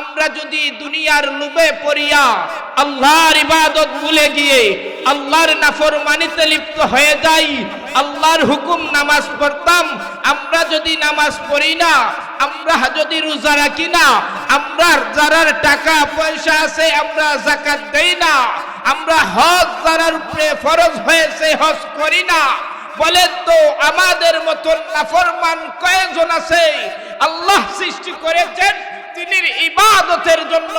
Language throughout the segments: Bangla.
আমরা যদি দুনিয়ার লোভে পড়িয়া আল্লাহর ইবাদত ভুলে গিয়ে আল্লাহর নাফরমানিতে লিপ্ত হয়ে যাই, আল্লাহর হুকুম নামাজ পড়তাম, আমরা যদি নামাজ পড়ি না, আমরা যদি রোজা রাখি না, আমরা যারার টাকা পয়সা আছে আমরা জাকাত দেই না, আমরা হজ যারার উপরে ফরজ হয়েছে হজ করি না। বলেন তো, আমাদের মতন নাফরমান কয়েকজন আছে? আল্লাহ সৃষ্টি করেছেন তিনি ইবাদতের জন্য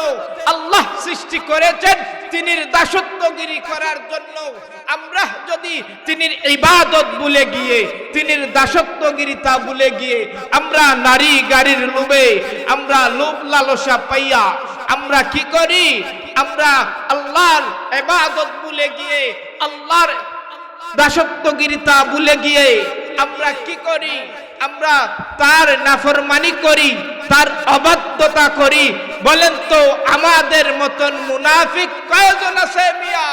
আল্লাহ সৃষ্টি করেছেন তিনি দাসত্বগিরি করার জন্য। আমরা যদি তিনি ইবাদত ভুলে গিয়ে তিনি দাসত্বগিরিতা ভুলে গিয়ে, আমরা নারী গাড়ির লোভে, আমরা লোভ লালসা পাইয়া, আমরা কি করি? আমরা আল্লাহর ইবাদত ভুলে গিয়ে, আল্লাহর দাসত্বগিরিতা ভুলে গিয়ে, আমরা কি করি? আমরা তার নাফরমানি করি, তার অবাধ্যতা করি। বলেন তো, আমাদের মতন মুনাফিক কয়জন আছে মিয়া?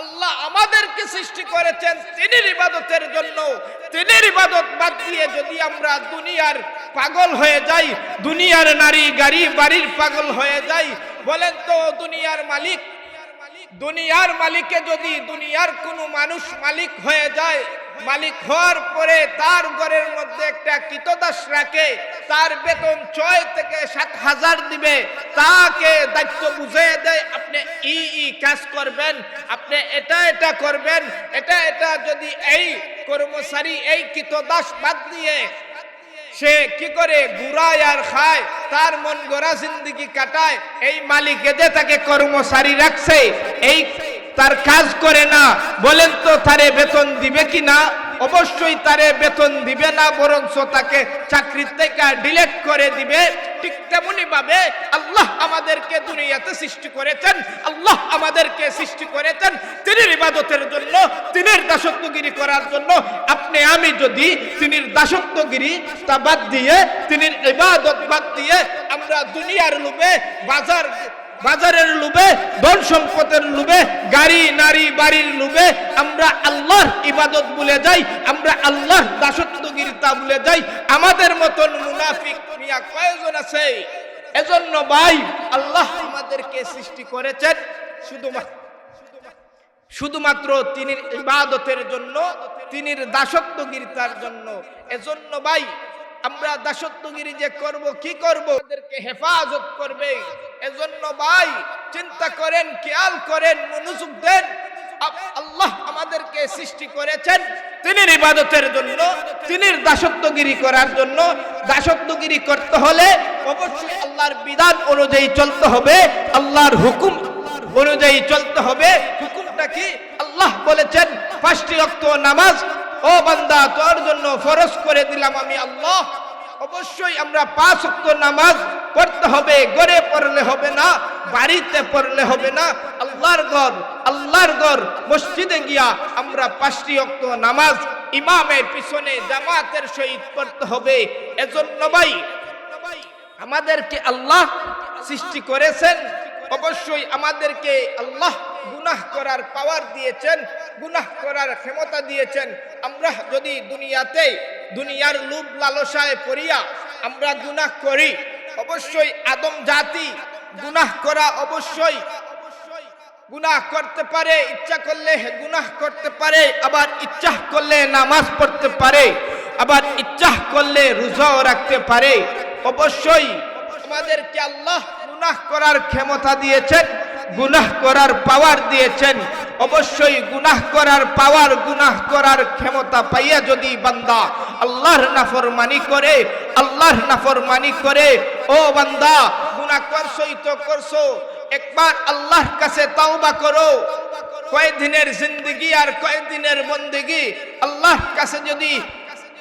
আল্লাহ আমাদেরকে সৃষ্টি করেছেন তিনির ইবাদতের জন্য। তিনির ইবাদত বাদ দিয়ে যদি আমরা দুনিয়ার পাগল হয়ে যাই, দুনিয়ার নারী, গাড়ি, বাড়ির পাগল হয়ে যাই, বলেন তো, দুনিয়ার মালিক? দুনিয়ার মালিকে যদি দুনিয়ার কোনো মানুষ মালিক হয়ে যায় মালিক হওয়ার পরে তার ঘরের মধ্যে একটা কীতদাস রাখে, তার বেতন ছয় থেকে সাত হাজার দিবে। তাকে দায়িত্ব বুঝিয়ে দেয়, আপনি ই ই কাজ করবেন, আপনি এটা এটা করবেন, এটা এটা যদি এই কর্মচারী, এই কীতদাস বাদ দিয়ে সে কি করে ঘুরায় আর খায়, তার মন গড়া জিন্দগি কাটায়, এই মালিক এদের তাকে কর্মচারী রাখছে, এই তার কাজ করে না। বলেন তো তারে বেতন দিবে কি না? অবশ্যই তারে বেতন দিবে না, বরঞ্চ তাকে চাকরি থেকে ডিলেট করে দিবে। ঠিক তেমনি ভাবে আল্লাহ আমাদেরকে দুনিয়াতে সৃষ্টি করেছেন, আল্লাহ আমাদেরকে সৃষ্টি করেছেন তিনি ইবাদতের জন্য, তিনির দাসত্বগিরি করার জন্য। আপনি, আমি যদি তিনির দাসত্বগিরি তা বাদ দিয়ে, তিনির ইবাদত বাদ দিয়ে আমরা দুনিয়ার লোভে, বাজার বাজারের লোভে, ধন সম্পদের লোভে, গাড়ি, নারী, বাড়ির লোভে আমরা আল্লাহর ইবাদত ভুলে যাই, আমরা আল্লাহর দাসত্বগিরিতা ভুলে যাই। আমাদের মতন মুনাফিক মিয়া কয়জন আছে? এজন্য ভাই, আল্লাহ আমাদেরকে সৃষ্টি করেছেন শুধুমাত্র শুধুমাত্র তিনি ইবাদতের জন্য তিনি দাসত্বগিরিতার জন্য। এজন্য ভাই আমরা দাসত্বগিরি যে করব, কি করব? আমাদেরকে হেফাজত করবে। এজন্য ভাই, চিন্তা করেন, খেয়াল করেন, মনোযোগ দেন। আল্লাহ আমাদেরকে সৃষ্টি করেছেন তিনি ইবাদতের জন্য তিনি দাসত্বগিরি করার জন্য। দাসত্বগিরি করতে হলে অবশ্যই আল্লাহর বিধান অনুযায়ী চলতে হবে। আল্লাহর হুকুম অনুযায়ী চলতে হবে। হুকুমটা কি? আল্লাহ বলেছেন, পাঁচটি রক্ত নামাজ ও বান্দা, তোর জন্য ফরজ করে দিলাম আমি আল্লাহ। অবশ্যই আমরা পাঁচ ওয়াক্ত নামাজ পড়তে হবে, গড়ে পড়লে হবে না, বাড়িতে পড়লে হবে না। আল্লাহর ঘর আল্লাহর ঘর, মসজিদে গিয়া আমরা পাঁচটি ওয়াক্ত নামাজ ইমামের পিছনে জামাতের সহিত পড়তে হবে। এজন্য ভাই, আমাদেরকে আল্লাহ সৃষ্টি করেছেন। অবশ্যই আমাদেরকে আল্লাহ গুনাহ করার পাওয়ার দিয়েছেন। গুনাহ করার ক্ষমতা দিয়েছেন, আমরা যদি দুনিয়াতে দুনিয়ার লুপ লালসায় পড়িয়া আমরা গুনাহ করি, অবশ্যই আদম জাতি গুনাহ করা অবশ্যই গুনাহ করতে পারে, ইচ্ছা করলে গুনাহ করতে পারে, আবার ইচ্ছা করলে নামাজ পড়তে পারে, আবার ইচ্ছা করলে রোজাও রাখতে পারে। অবশ্যই আমাদেরকে আল্লাহ গুনাহ করার ক্ষমতা দিয়েছেন। গুনাহ করার পাওয়ার দিয়েছেন, অবশ্যই গুনাহ করার পাওয়ার গুনাহ করার ক্ষমতা পাইয়া যদি বান্দা আল্লাহর নাফরমানি করে, আল্লাহর নাফরমানি করে, ও বান্দা গুনাহ করছই তো করছ, একবার আল্লাহর কাছে তাওবা করো। কয়েকদিনের জিন্দগি আর কয়েকদিনের বন্দেগি আল্লাহর কাছে যদি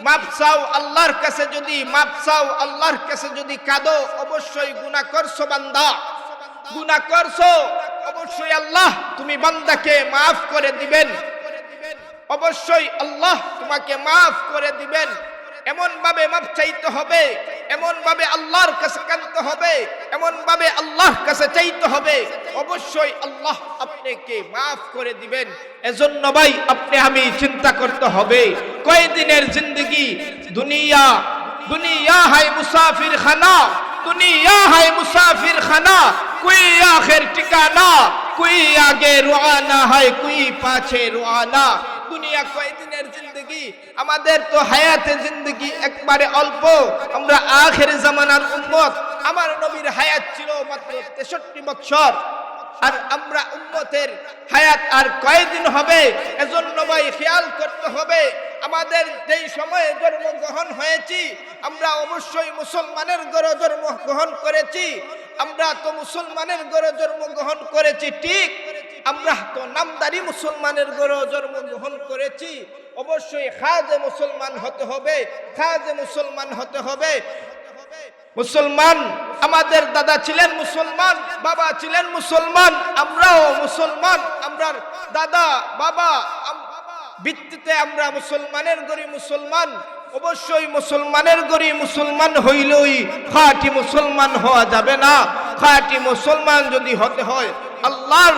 মাপ চাও, আল্লাহর কাছে যদি মাপ চাও, আল্লাহর কাছে যদি কাঁদো, অবশ্যই গুনাহ করছ বান্দা। গুনাহ করছ অবশ্যই আল্লাহ তুমি বান্দাকে মাফ করে দিবেন। অবশ্যই আল্লাহ তোমাকে মাফ করে দিবেন। এমন ভাবে মাফ চাইতে হবে এমন ভাবে আল্লাহর কাছে কানতে হবে এমন ভাবে আল্লাহর কাছে চাইতে হবে। অবশ্যই আল্লাহ আপনাকে মাফ করে দিবেন। এজন্য ভাই, আপনি আমি চিন্তা করতে হবে, কয়দিনের জিন্দগি? দুনিয়া দুনিয়া হাই মুসাফির খানা দুনিয়া হাই মুসাফির খানা কুই آخر ٹھکانا کوئی آگے روانا ہے کوئی پاچھے روانا দুনিয়া কয়দিনের জিন্দগি? আমাদের তো হায়াতে জিন্দগি একবারে অল্প। আমরা আখের জামানার উন্মত আমার নবীর হায়াত ছিল মাত্র তেষট্টি আর আমরা উন্মতের হায়াত আর কয়দিন হবে? এজন্য ভাই খেয়াল করতে হবে। আমাদের যেই সময়ে জন্মগ্রহণ হয়েছি, আমরা অবশ্যই মুসলমানের জন্ম গ্রহণ করেছি। আমরা তো মুসলমানের গড়ে জন্মগ্রহণ করেছি, ঠিক। আমরা তো নামদারি মুসলমানের গড়ে জন্মগ্রহণ করেছি। অবশ্যই খাজে মুসলমান হতে হবে, খাজে মুসলমান হতে হবে। মুসলমান, আমাদের দাদা ছিলেন মুসলমান, বাবা ছিলেন মুসলমান, আমরাও মুসলমান, আমরার দাদা, বাবা ভিত্তিতে আমরা মুসলমানের গরি মুসলমান। অবশ্যই মুসলমানের গরি মুসলমান হইলেই, খাঁটি মুসলমান হওয়া যাবে না। খাঁটি মুসলমান যদি হতে হয়, আল্লাহর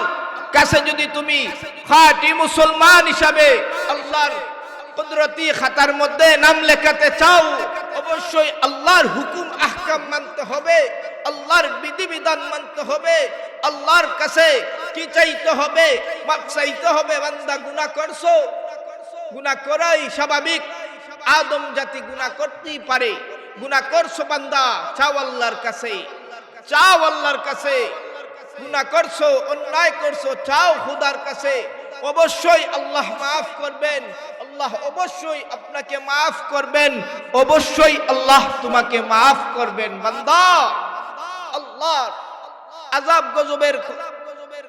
কাছে যদি তুমি খাঁটি মুসলমান হিসাবে আল্লাহর কুদরতি খাতার মধ্যে নাম লেখাতে চাও, অবশ্যই আল্লাহর হুকুম, আহকাম মানতে হবে, আল্লাহর বিধিবিধান মানতে হবে, আল্লাহর কাছে কি চাইতে হবে, মাপ চাইতে হবে, বান্দা গুনাহ করছ। গুনাহ করাই স্বাভাবিক। আদম জাতি গুনাহ করতেই পারে। গুনাহ করছ বান্দা, চাও আল্লাহর কাছে। চাও আল্লাহর কাছে। গুনাহ করছ, অন্যায় করছ, চাও খুদার কাছে। অবশ্যই আল্লাহ মাফ করবেন। আল্লাহ অবশ্যই আপনাকে মাফ করবেন। অবশ্যই আল্লাহ তোমাকে মাফ করবেন, বান্দা। আল্লাহ আজাব গজবের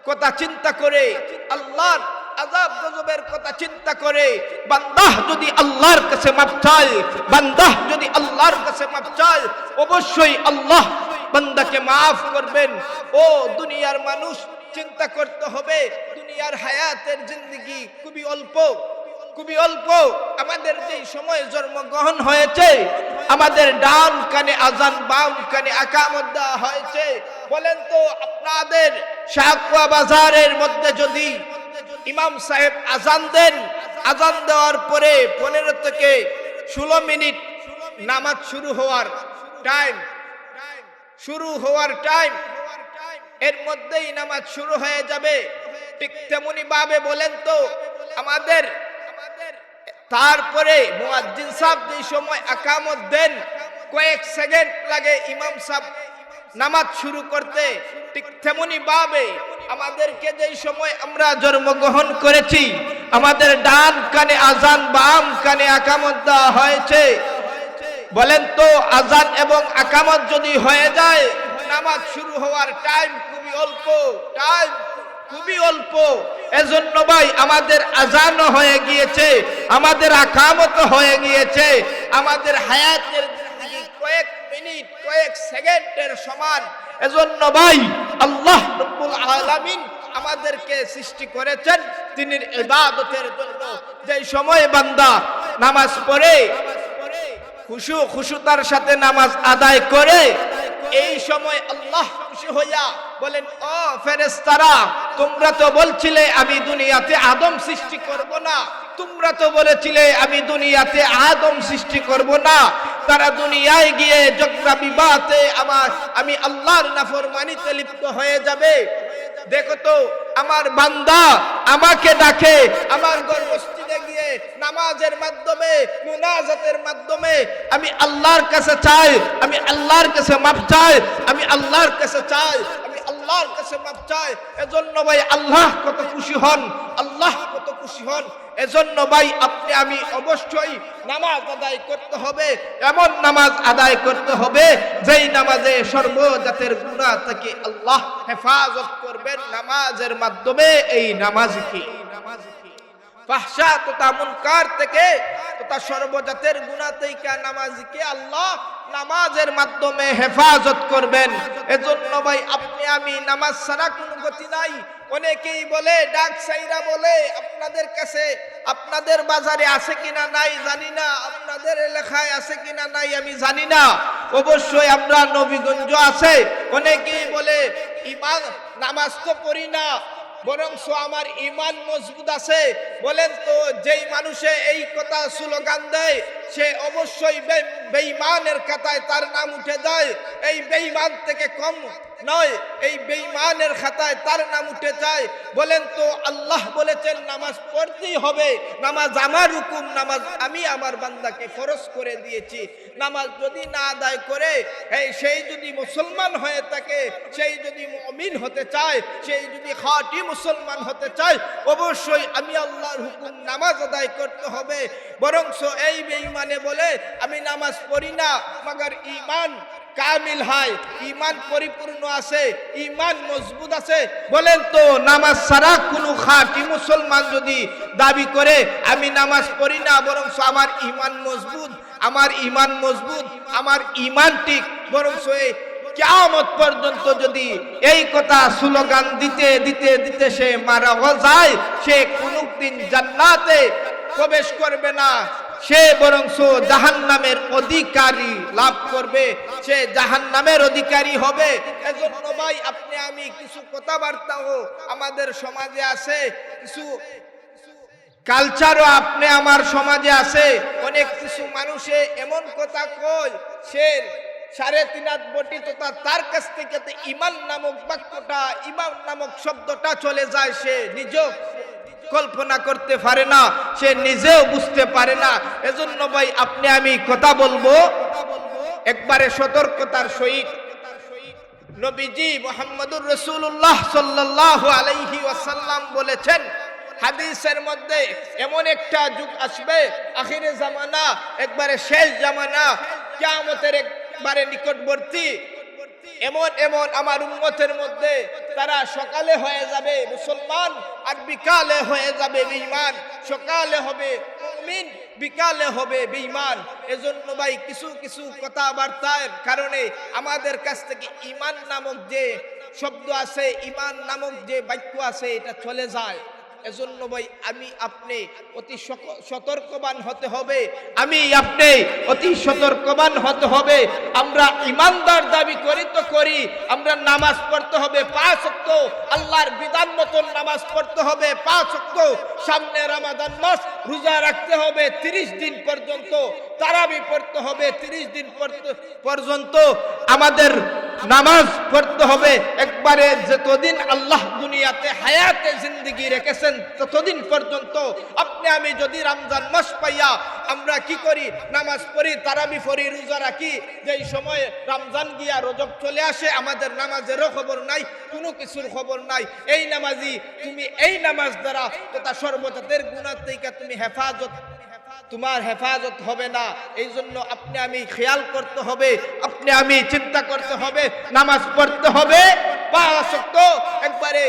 কথা চিন্তা করে আল্লাহর আজাব গজবের কথা চিন্তা করে, বান্দাহ যদি আল্লাহর কাছে মাপ চায়, বান্দাহ যদি আল্লাহর কাছে মাপ চায়, অবশ্যই আল্লাহ বান্দাকে মাফ করবেন। ও দুনিয়ার মানুষ, চিন্তা করতে হবে, দুনিয়ার হায়াতের জিন্দগি খুবই অল্প খুবই অল্প। আমাদের যে সময় জন্মগ্রহণ হয়েছে, আমাদের ডান কানে আজান বাম কানে আকামত দেওয়া হয়েছে। বলেন তো, আপনাদের শাকুয়া বাজারের মধ্যে যদি ইমাম সাহেব আজান দেন। আজান দেওয়ার পরে পনেরো থেকে ষোলো মিনিট নামাজ শুরু হওয়ার টাইম শুরু হওয়ার টাইম এর মধ্যেই নামাজ শুরু হয়ে যাবে। ঠিক তেমনি ভাবে বলেন তো, আমাদের তারপরে মুয়াজ্জিন সাহেব যে সময় আকামত দেন, কয়েক সেকেন্ড লাগে ইমাম সাহেব নামাজ শুরু করতে। ঠিক তেমনি ভাবে আমাদেরকে যেই সময় আমরা জন্মগ্রহণ করেছি, আমাদের ডান কানে আজান, বাম কানে আকামত দেওয়া হয়েছে। বলেন তো, আজান এবং আকামত যদি হয়ে যায়, নামাজ শুরু হওয়ার টাইম খুবই অল্প টাইম খুবই অল্প। এজন্য ভাই, আমাদের আজানও হয়ে গিয়েছে, আমাদের আকামত হয়ে গিয়েছে, আমাদের হায়াতের মিনিট, কয়েক সেকেন্ডের সমান। এজন্য ভাই, আল্লাহ রব্বুল আলামিন আমাদেরকে সৃষ্টি করেছেন তিনি ইবাদতের জন্য। যে সময় বান্দা নামাজ পড়ে, খুশু খুশুতার সাথে নামাজ আদায় করে, এই সময় আল্লাহ খুশি হইয়া বলেন, ও ফেরেস্তারা তোমরা তো বলছিলে আমি দুনিয়াতে আদম সৃষ্টি করব না। তোমরা তো বলেছিলে আমি দুনিয়াতে আদম সৃষ্টি করব না। তারা দুনিয়ায় গিয়ে জগরা বিবাহতে আমার, আমি আল্লাহর নাফরমানিতে লিপ্ত হয়ে যাবে। দেখো তো, আমার বান্দা আমাকে ডাকে, আমার গর্ভস্থিতে গিয়ে নামাজের মাধ্যমে, মুনাজাতের মাধ্যমে, আমি আল্লাহর কাছে চাই, আমি আল্লাহর কাছে মাপ চাই, আমি আল্লাহর কাছে চাই আল্লাহর কাছে মাপ চায়, এজন্য ভাই আল্লাহ কত খুশি হন, আল্লাহ কত খুশি হন, এজন্য ভাই আপনি আমি অবশ্যই নামাজ আদায় করতে হবে, এমন নামাজ আদায় করতে হবে, যেই নামাজে সর্বজাতের গুণা থেকে আল্লাহ হেফাজত করবেন, নামাজের মাধ্যমে এই নামাজ কি ফাহশা তথা মুনকার থেকে তথা সর্বজাতের গুণা থেকে নামাজকে আল্লাহ নামাজের মাধ্যমে হেফাজত করবেন। এজন্য ভাই, আপনি আমি নামাজ ছাড়া কোনো গতি নাই। অনেকেই বলে, ডাক সাইরা বলে, আপনাদের কাছে, আপনাদের বাজারে আছে কিনা নাই জানি না, আপনাদের এলাকায় আছে কিনা নাই আমি জানি না। অবশ্যই আমরা নবীগঞ্জ আছে, অনেকেই বলে, ইমান, নামাজ তো পড়ি না বরংস আমার ইমান মজবুত আছে। বলেন তো, যেই মানুষে এই কথা স্লোগান দেয়, সে অবশ্যই বেঈমানের খাতায় তার নাম উঠে যায়। এই বেঈমান থেকে কম নয়, এই বেঈমানের খাতায় তার নাম উঠে যায়। বলেন তো, আল্লাহ বলেছেন, নামাজ পড়তেই হবে। নামাজ আমার হুকুম, নামাজ আমি আমার বান্দাকে ফরজ করে দিয়েছি। নামাজ যদি না আদায় করে, এই সেই যদি মুসলমান হয়ে থাকে, সেই যদি মুমিন হতে চায়, সেই যদি খাঁটি মুসলমান হতে চায়, অবশ্যই আমি আল্লাহর হুকুম নামাজ আদায় করতে হবে। বরংস এই বেঈমানে বলে, আমি নামাজ পড়ি না, মগর ইমান কামিল হয় ইমান পরিপূর্ণ আছে ইমান মজবুত আছে। বলেন তো, নামাজ ছাড়া কোনো খাঁটি মুসলমান যদি দাবি করে, আমি নামাজ পড়ি না বরং আমার ইমান মজবুত, আমার ইমান মজবুত, আমার ইমান ঠিক বরং কেমত পর্যন্ত যদি এই কথা স্লোগান দিতে দিতে দিতে সে মারা যায়, সে কোনদিন জান্নাতে প্রবেশ করবে না। সে বরং জাহান নামের অধিকারী লাভ করবে, সে জাহান নামের অধিকারী হবে। এজন্য ভাই, আপনি আমি কিছু কথাবার্তাও আমাদের সমাজে আছে, কিছু কালচারও আপনি আমার সমাজে আছে। অনেক কিছু মানুষে এমন কথা কয়, সে সাড়ে তিন হাত বটি তথা তার কাছ থেকে ইমান নামক বাক্যটা, ইমান নামক শব্দটা চলে যায়, সে নিজেও কল্পনা করতে পারে না, সে নিজেও বুঝতে পারে না। এজন্য ভাই, আপনি আমি কথা বলব, একবারে সতর্কতার সহিত। নবীজি মোহাম্মদুর রসুল্লাহ সাল্লাহ আলাইহি ওয়াসাল্লাম বলেছেন, হাদিসের মধ্যে এমন একটা যুগ আসবে, আখিরে জামানা, একবারে শেষ জামানা, কিয়ামতের একবারে নিকটবর্তী। এমন এমন আমার উম্মতের মধ্যে তারা সকালে হয়ে যাবে মুসলমান আর বিকালে হয়ে যাবে বেঈমান। সকালে হবে মুমিন, বিকালে হবে বেঈমান। এজন্য ভাই কিছু কিছু কথাবার্তার কারণে আমাদের কাছ থেকে ইমান নামক যে শব্দ আছে ইমান নামক যে বাক্য আছে, এটা চলে যায়। এজন্য ভাই, আমি আপনি অতি সতর্কবান হতে হবে। আমি আপনি অতি সতর্কবান হতে হবে। আমরা ইমানদার দাবি করি তো করি, আমরা নামাজ পড়তে হবে পাঁচ অক্ত আল্লাহর বিধান মতন নামাজ পড়তে হবে পাঁচ অক্ত সামনে রামাদান মাস, রোজা রাখতে হবে তিরিশ দিন পর্যন্ত, তারাবি পড়তে হবে তিরিশ দিন পর্যন্ত। আমাদের নামাজ পড়তে হবে। একবারে যতদিন আল্লাহ দুনিয়াতে হায়াতে জিন্দগি রেখেছেন, ততদিন পর্যন্ত আপনি আমি যদি রমজান মাস পাইয়া আমরা কি করি? নামাজ পড়ি, তারাবি পড়ি, রোজা রাখি। যেই সময় রমজান গিয়া রোজক চলে আসে, আমাদের নামাজেরও খবর নাই, কোনো কিছুর খবর নাই। এই নামাজি, তুমি এই নামাজ দ্বারা তথা সর্বজাতের গুণার থেকে তুমি হেফাজত তোমার হেফাজত হবে না। এই জন্য আপনি আমি খেয়াল করতে হবে, আপনি আমি চিন্তা করতে হবে, নামাজ পড়তে হবে। পাঁচ একবারে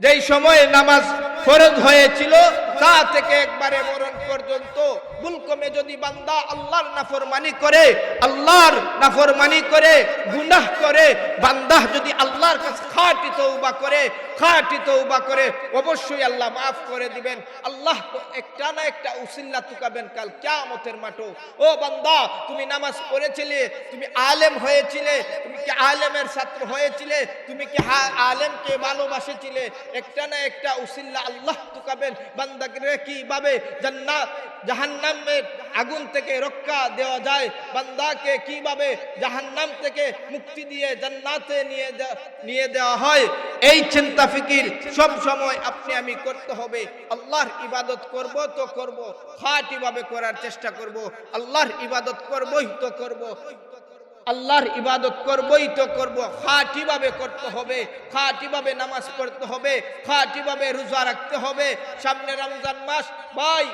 যেই সময়ে নামাজ ফরজ হয়েছিল, তা থেকে একবারে মরণ পর্যন্ত। বুলকমে যদি বান্দা আল্লাহর নাফরমানি করে, আল্লাহর নাফরমানি করে, গুনাহ করে বান্দা যদি আল্লাহর কাছে খাঁটি তৌবা করে, খাঁটি তৌবা করে, অবশ্যই আল্লাহ মাফ করে দিবেন। আল্লাহ একটা না একটা উসিল্লা তুকাবেন কাল কিয়ামতের মাঠো। ও বান্দা, তুমি নামাজ পড়েছিলে, তুমি আলেম হয়েছিলে, তুমি কি আলেমের ছাত্র হয়েছিলে, তুমি কি আলেমকে ভালোবাসেছিলে? একটা না একটা উসিল্লা আল্লাহ তুকাবেন। বান্দাকে কীভাবে জান্নাত জাহান্নামের আগুন থেকে রক্ষা দেওয়া যায়? বান্দাকে কীভাবে জাহান্নাম থেকে মুক্তি দিয়ে জান্নাতে নিয়ে যা- নিয়ে দেওয়া হয়। এই চিন্তা ফিকির সব সময় আপনি, আমি করতে হবে। আল্লাহর ইবাদত করব তো করব, খাঁটিভাবে করার চেষ্টা করব। আল্লাহর ইবাদত করবই তো করব। আল্লাহর ইবাদত করবই তো করব। খাঁটিভাবে করতে হবে, খাঁটিভাবে নামাজ পড়তে হবে, খাঁটিভাবে রোজা রাখতে হবে। সামনে রমজান মাস, ভাই,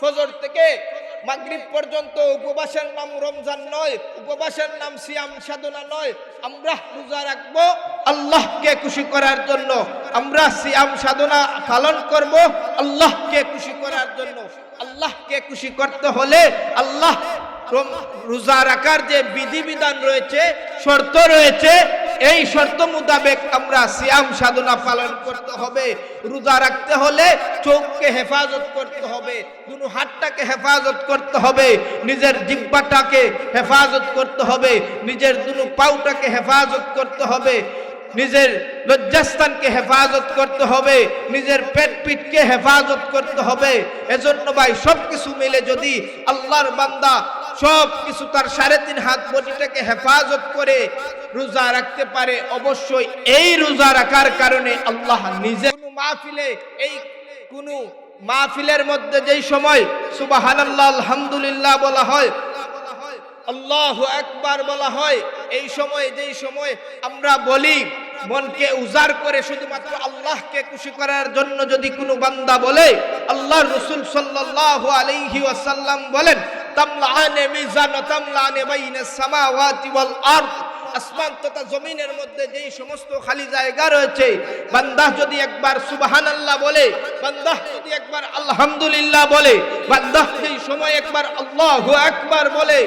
ফজর থেকে মাগরিব পর্যন্ত উপবাসের নাম রমজান নয়, উপবাসের নাম সিয়াম সাধনা নয়। আমরা রোজা রাখব, আল্লাহকে খুশি করার জন্য। আমরা সিয়াম সাধনা পালন করব, আল্লাহকে খুশি করার জন্য। আল্লাহকে খুশি করতে হলে আল্লাহ রোজা রাখার যে বিধিবিধান রয়েছে, শর্ত রয়েছে এই শর্ত মোতাবেক আমরা সিয়াম সাধনা পালন করতে হবে। রোজা রাখতে হলে চোখকে হেফাজত করতে হবে দুনো হাতটাকে হেফাজত করতে হবে, নিজের জিব্বাটাকে হেফাজত করতে হবে, নিজের দুনো পাউটাকে হেফাজত করতে হবে। নিজের লজ্জাস্থানকে হেফাজত করতে হবে, নিজের পেট পিঠকে হেফাজত করতে হবে। এজন্য ভাই সব কিছু মিলে যদি আল্লাহর বান্দা সব কিছু তার সাড়ে তিন হাত বডিটাকে হেফাজত করে রোজা রাখতে পারে, অবশ্যই এই রোজা রাখার কারণে আল্লাহ নিজে কোনো মাহফিলে, এই কোনো মাহফিলের মধ্যে যেই সময় সুবাহানাল্লাহ, আলহামদুলিল্লাহ বলা হয় আল্লাহ একবার বলা হয়। এই সময়, যেই সময় আমরা বলি, মনকে উজাড় করে শুধুমাত্র আল্লাহকে খুশি করার জন্য যদি কোনো বান্দা বলে আল্লাহ রসুল সাল্লাল্লাহু আলাইহি ওয়াসাল্লাম বলেন, তামলাআনে মিজান তামলাআনে বাইনাস সামাওয়াতি ওয়াল আরদ। আসমান তথা জমিনের মধ্যে যেই সমস্ত খালি জায়গা রয়েছে, বান্দা যদি একবার সুবাহান আল্লাহ বলে, বান্দা যদি একবার আলহামদুলিল্লাহ বলে, বান্দা সেই সময় একবার আল্লাহু একবার বলে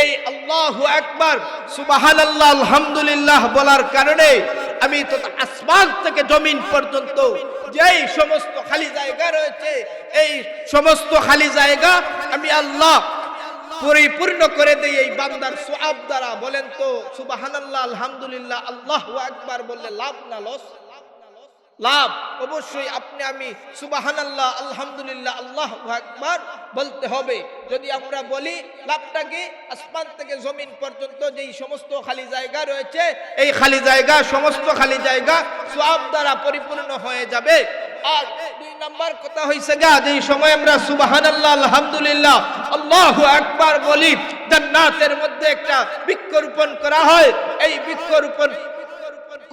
এই আল্লাহু আকবার সুবাহান আল্লাহ আলহামদুলিল্লাহ বলার কারণে আমি তো আসমান থেকে জমিন পর্যন্ত যেই সমস্ত খালি জায়গা রয়েছে, এই সমস্ত খালি জায়গা আমি আল্লাহ পরিপূর্ণ করে দেই এই বান্দার সোয়াব দ্বারা। বলেন তো, সুবাহানাল্লাহ, আলহামদুলিল্লাহ, আল্লাহ একবার বললে লাভ না লস লাভ। অবশ্যই আপনি আমি সুবাহানাল্লাহ, আলহামদুলিল্লাহ, আল্লাহ আকবার বলতে হবে। যদি আমরা বলি লাভটা কি আসমান থেকে জমিন পর্যন্ত যেই সমস্ত খালি জায়গা রয়েছে, এই খালি জায়গা, সমস্ত খালি জায়গা সোয়াব দ্বারা পরিপূর্ণ হয়ে যাবে। আর দুই নাম্বার কথা হয়েছে গা, যেই সময় আমরা সুবাহান আল্লাহ আলহামদুলিল্লাহ, আল্লাহ আকবার বলি, জান্নাতের মধ্যে একটা বৃক্ষরোপণ করা হয়। এই বৃক্ষরোপণ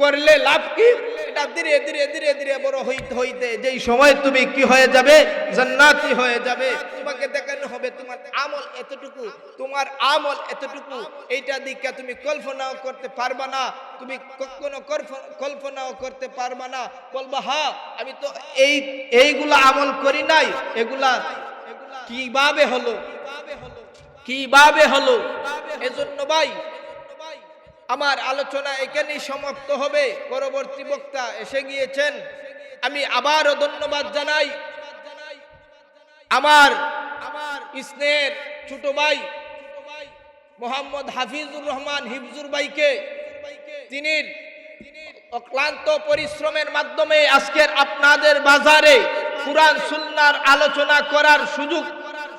করলে লাভ কি? এটা ধীরে ধীরে ধীরে ধীরে বড় হইতে হইতে, যেই সময় তুমি কি হয়ে যাবে? জান্নাতি হয়ে যাবে। তোমাকে দেখানো হবে তোমার আমল এতটুকু, তোমার আমল এতটুকু। এইটা দিকে তুমি কল্পনাও করতে পারবা না। তুমি কখনো কল্পনাও করতে পারবা না। বলবা হ্যাঁ আমি তো এই, এইগুলা আমল করি নাই। এগুলা কীভাবে হলো? কীভাবে হলো? এজন্য ভাই আমার আলোচনা এখানেই সমাপ্ত হবে। পরবর্তী বক্তা এসে গিয়েছেন। আমি আবারও ধন্যবাদ জানাই। আমার আমার স্নেহের ছোট ভাই মোহাম্মদ হাফিজুর রহমান হিফজুর ভাইকে তিনি অক্লান্ত পরিশ্রমের মাধ্যমে আজকের আপনাদের বাজারে কুরআন সুন্নার আলোচনা করার সুযোগ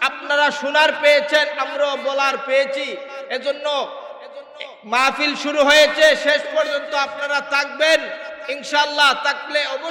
আপনারা শোনার পেয়েছেন, আমরাও বলার পেয়েছি। এজন্য মাহফিল শুরু হয়েছে শেষ পর্যন্ত আপনারা থাকবেন। ইনশাল্লাহ থাকলে